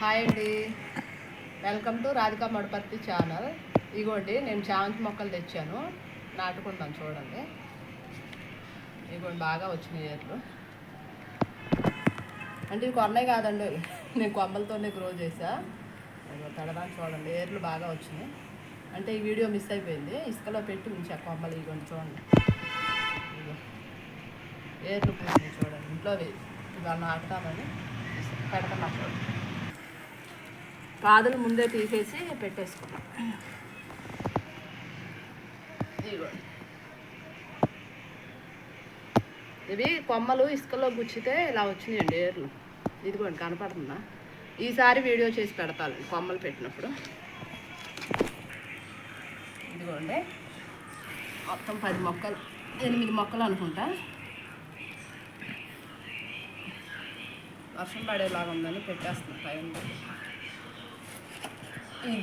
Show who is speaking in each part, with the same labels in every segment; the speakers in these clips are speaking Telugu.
Speaker 1: హాయ్ అండి. Welcome to Radhika Madaparthi channel ఇగోండి నేను చామంతి మొక్కలు తెచ్చాను. నాటుకుంటాను చూడండి. ఇగోండి బాగా వచ్చినాయి ఏర్లు అంటే ఇవి కొన్నాయి కాదండి. నేను కొమ్మలతోనే గ్రో చేసా ఇగో చూడండి ఏర్లు బాగా వచ్చినాయి. అంటే ఈ వీడియో మిస్ అయిపోయింది. ఇసుకలో పెట్టి ఉంచా కొమ్మలు ఇగోండి చూడండి. ఏర్లు పూసినాయి చూడండి. ఇంట్లో వే- ఇవాళ నాటుతామని పెడతాను చూడండి కాదులు ముందే తీసేసి పెట్టేసుకున్నాం ఇవి కొమ్మలు ఇసుకలో గుచ్చితే ఇలా వచ్చినాయండి ఏర్లు. ఇదిగోండి కనపడుతుందా? ఈసారి వీడియో చేసి పెడతాను కొమ్మలు పెట్టినప్పుడు. ఇదిగోండి. మొత్తం పది మొక్కలు ఎనిమిది మొక్కలు అనుకుంటా. వర్షం పడేలాగా ఉందని పెట్టేస్తున్నాను టైం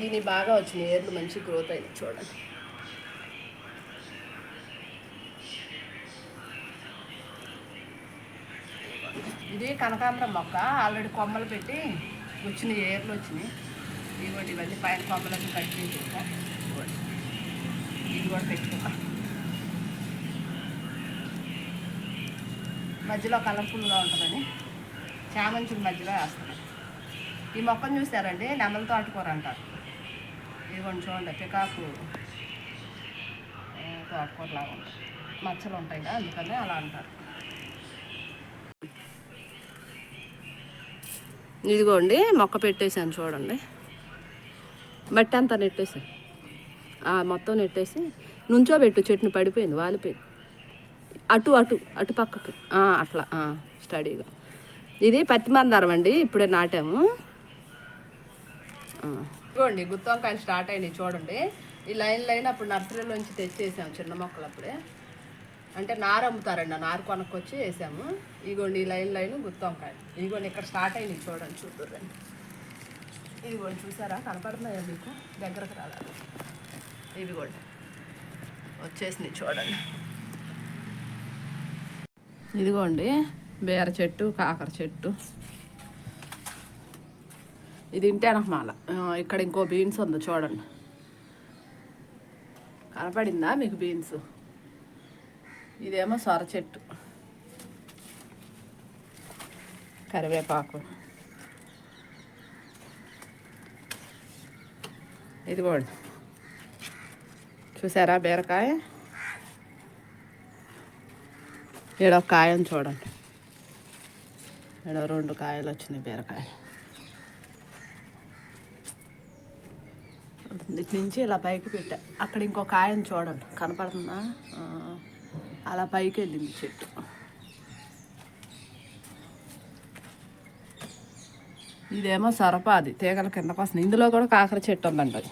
Speaker 1: దీని బాగా వచ్చినాయి. ఏర్లు మంచి గ్రోత్ అయింది చూడండి. ఇది కనకాంబరం మొక్క. ఆల్రెడీ కొమ్మలు పెట్టి వచ్చిన ఏర్లు వచ్చినాయి. ఇదిగోటి ఇవన్నీ పైన కొమ్మలన్నీ కట్ చేసేసా ఇది కూడా పెట్టుకుంటా. మధ్యలో కలర్ఫుల్గా ఉంటుందని. చామంచుల మధ్యలో వేస్తాను ఈ మొక్కను చూసారండి నెమలి తోటకూర అంటారు. ఇదిగోండి చూడండి పికాకు తోటకూరలాగా ఉంటుంది. మచ్చలు ఉంటాయి కదా అందుకనే అలా అంటారు. ఇదిగోండి మొక్క పెట్టేశాను చూడండి. మట్టి అంతా నెట్టేసాను ఆ, మొత్తం నెట్టేసి నుంచో పెట్టు చెట్టుని పడిపోయింది వాలిపోయింది. అటు అటు అటు పక్కకు. అట్లా స్టడీగా. ఇది పత్తి మందారం అండి ఇప్పుడే నాటాము. ఇదిగోండి గుత్తి వంకాయలు స్టార్ట్ అయినాయి చూడండి. ఈ లైన్ లైన్ అప్పుడు నర్సరీలోంచి తెచ్చేసాము చిన్న మొక్కలు అప్పుడే. అంటే నారు అమ్ముతారండి ఆ నారు కొనుక్కొచ్చి వేసాము. ఇదిగోండి ఈ లైన్ లైన్ గుత్తి వంకాయలు ఇదిగోండి ఇక్కడ స్టార్ట్ అయినాయి చూడండి చూద్దురండి ఇదిగోండి చూసారా? కనపడుతున్నాయా మీకు? దగ్గరకు రాలేదు ఇదిగోండి వచ్చేసినాయి చూడండి. ఇదిగోండి బీర చెట్టు కాకర చెట్టు. ఇది ఇంటేనమాల ఇక్కడ ఇంకో బీన్స్ ఉంది చూడండి. కనపడిందా మీకు బీన్స్ ఇదేమో సొర చెట్టు. కరివేపాకు. ఇదిగోండి. చూసారా బీరకాయ? ఈడో ఒక కాయని చూడండి. ఈడో రెండు కాయలు వచ్చినాయి బీరకాయ ఇటు నుంచి ఇలా పైకి పెట్టా. అక్కడ ఇంకొక ఆయన చూడండి. కనపడుతుందా? అలా పైకి వెళ్ళింది చెట్టు. ఇదేమో సరపాది తీగల కింద కోసం. ఇందులో కూడా కాకర చెట్టు ఉందండి అది.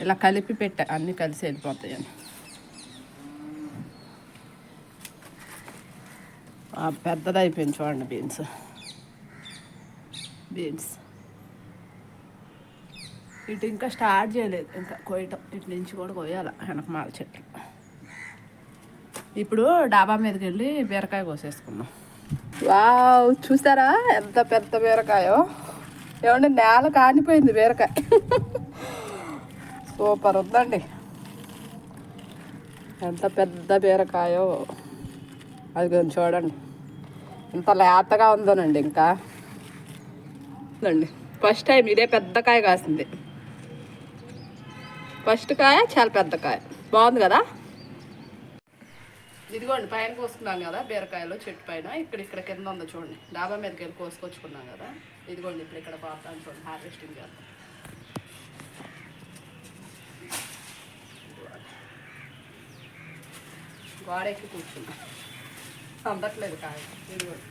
Speaker 1: ఇలా కలిపి పెట్టా అన్నీ కలిసి వెళ్ళిపోతాయని. పెద్దదైపోయింది పెద్దది అయిపోయింది చూడండి బీన్స్. బీన్స్. ఇటు ఇంకా స్టార్ట్ చేయలేదు. ఇంకా కోయటం ఇటు నుంచి కూడా కోయాల వెనకమాల చెట్లు. ఇప్పుడు డాబా మీదకి వెళ్ళి బీరకాయ కోసేసుకున్నాం. వావ్! చూసారా? ఎంత పెద్ద బీరకాయో? ఏమంటే నేల కానిపోయింది బీరకాయ. సూపర్ ఉందండి. ఎంత పెద్ద బీరకాయో. అది కొంచెం చూడండి. ఇంత లేతగా ఉందోనండి ఇంకా. అండి ఫస్ట్ టైం ఇదే పెద్ద కాయ కాసింది. ఫస్ట్ కాయ చాలా పెద్ద కాయ. బాగుంది కదా? ఇదిగోండి పైన కోసుకున్నాం కదా బీరకాయలు చెట్టు పైన. ఇక్కడ ఇక్కడ కింద ఉందో చూడండి. డాబా మీదకి వెళ్ళి కోసుకొచ్చుకున్నాం కదా. ఇదిగోండి ఇప్పుడు ఇక్కడ పోతాను చూడండి హార్వెస్టింగ్ చేద్దాం. గోడెక్కి కూర్చున్నా. అందట్లేదు కాయ. ఇదిగోండి.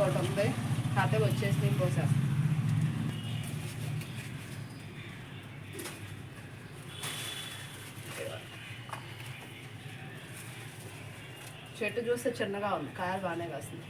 Speaker 1: ఇంకోటి ఉంది. కథ వచ్చేసి ఇంకోసేస్తాం చెట్టు చూస్తే చిన్నగా ఉంది. కాయలు బాగానే కాస్తుంది